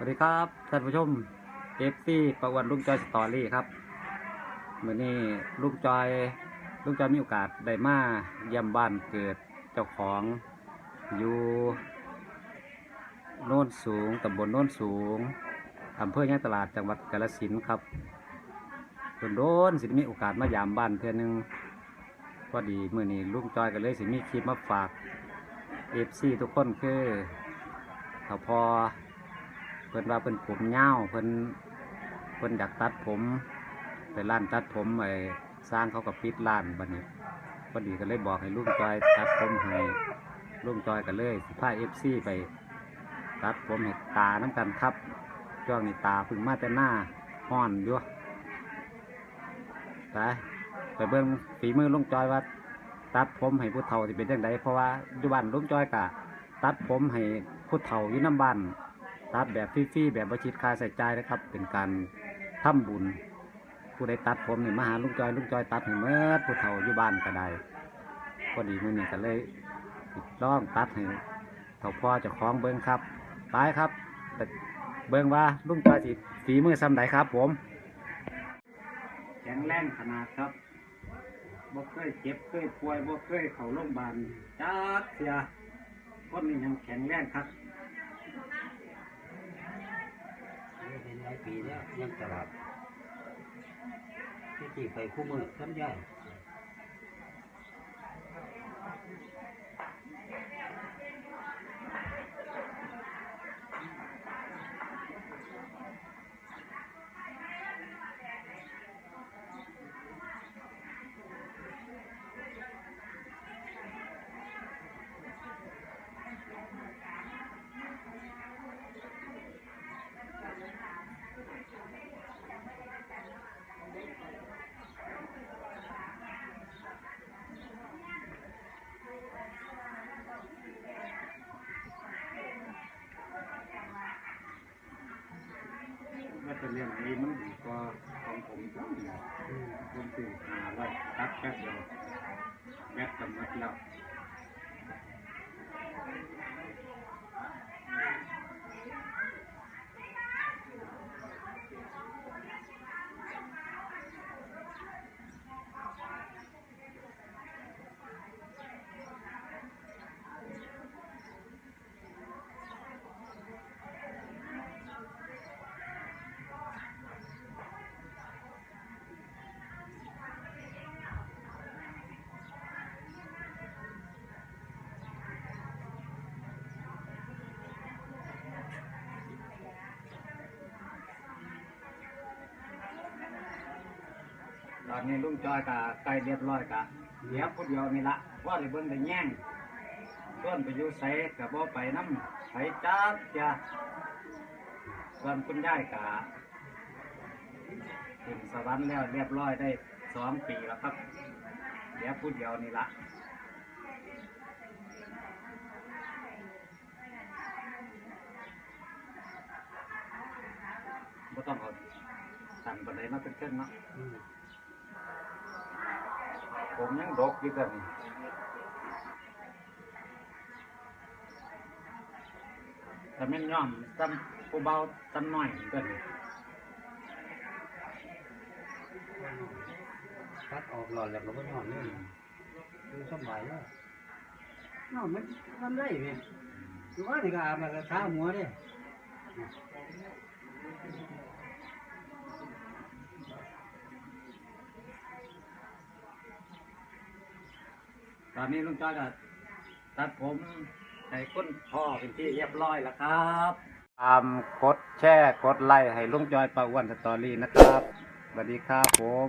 วัสดีครับท่านผู้ชมเอฟซีประวันลุงจอยสตอรี่ครับเมื่อนี้ลุงจอยลุงจอยมีโอกาสได้มาเยี่ยมบ้านเกิดเจ้าของอยู่โน่นสูงตำบลโน่นสูงอำเภอย่างตลาดจังหวัดกาฬสินธุ์ครับโดนโดนสิมีโอกาสมายามบ้านเทื่อนนึงพอดีเมื่อนี้ลุงจอยก็เลยสิมีคลิปมาฝากเอฟซีทุกคนคือเขาพอ เพิ่นว่าเพิ่นผมยาวเพิ่นเพิ่นอยากตัดผมไปร้านตัดผมไอ้สร้างเขาก็ปิดร้านบัดนี้พอดีก็เลยบอกให้ลุงจอยตัดผมให้ลุงจอยก็เลยสิพาเอฟซีไป ตัดผมให้ตาน้ำกันครับช่วงนี้ตาพึ่งมาแต่หน้าห้อนอยู่ไปไปเบิ่งฝีมือลุงจอยว่า ตัดผมให้ผู้เฒ่าที่เป็นจังไดเพราะว่าอยู่บ้านลุงจอยกะ ตัดผมให้ผู้เฒ่าอยู่น้ำบ้าน ตัดแบบฟรีๆแบบประชิดคาใส่ใจนะครับ เป็นการทำบุญ ผู้ใดตัดผมเนี่ยมาหาลุงจอยลุงจอยตัดให้เมื่อผู้เฒ่าอยู่บ้านก็ได้พอดีมือนี้ก็เลยลองตัดให้เฒ่าพ่อจะคล้องเบิ้งครับไปครับแต่เบิ้งว่าลุงจอยสิฝีมือซ้ำใดครับ ผมแข็งแรงขนาดครับบ่เคยเจ็บเคยป่วยบ่เคยเข้าโรงพยาบาลจักเสียคนนี้ยังแข็งแรงครับ ปีแล้วยังตลาดที่ตีไปคู่มือทำย่าย ว่าจะเลี้ยงนี้มันดีกว่าของผมจังเนี่ยผมตื่นมาไว้ตัดแป๊บเดียวแป๊บกำมัดแล้ว ตอนนี้ลุงจอยกับใกล้เรียบร้อยกะเหลือผู้เดียวนี่ละว่าเลยเบิ่งได้แย่งส่วนไปอยู่ไสกับบ่ไปน้ำไสจักจ้ะส่วนคุณยายกะถึงสวรรค์แล้วเรียบร้อยได้สองปีแล้วครับเหลือผู้เดียวนี่ละบ่ต้องเอาสั่งบันไดมาเป็นเครื่องเนาะ ผมยังดกอยู่กันแต่แม่นย่อมจำผู้เบาจำน้อยกันตัดออกหลอดแล้วก็ไม่นอนเลยดูสบายแล้วนอนมันมันได้ไหมดูว่านี่ก็อาบแล้วก็ท้าหัวเด้ ตอนนี้ลุงจ้อยก็ตัดผมใส่ก้นพ่อเป็นที่เรียบร้อยแล้วครับตามกดแชร์กดไลค์ให้ลุงจอยประอ้วันสตอรี่นะครับสวัสดีครับผม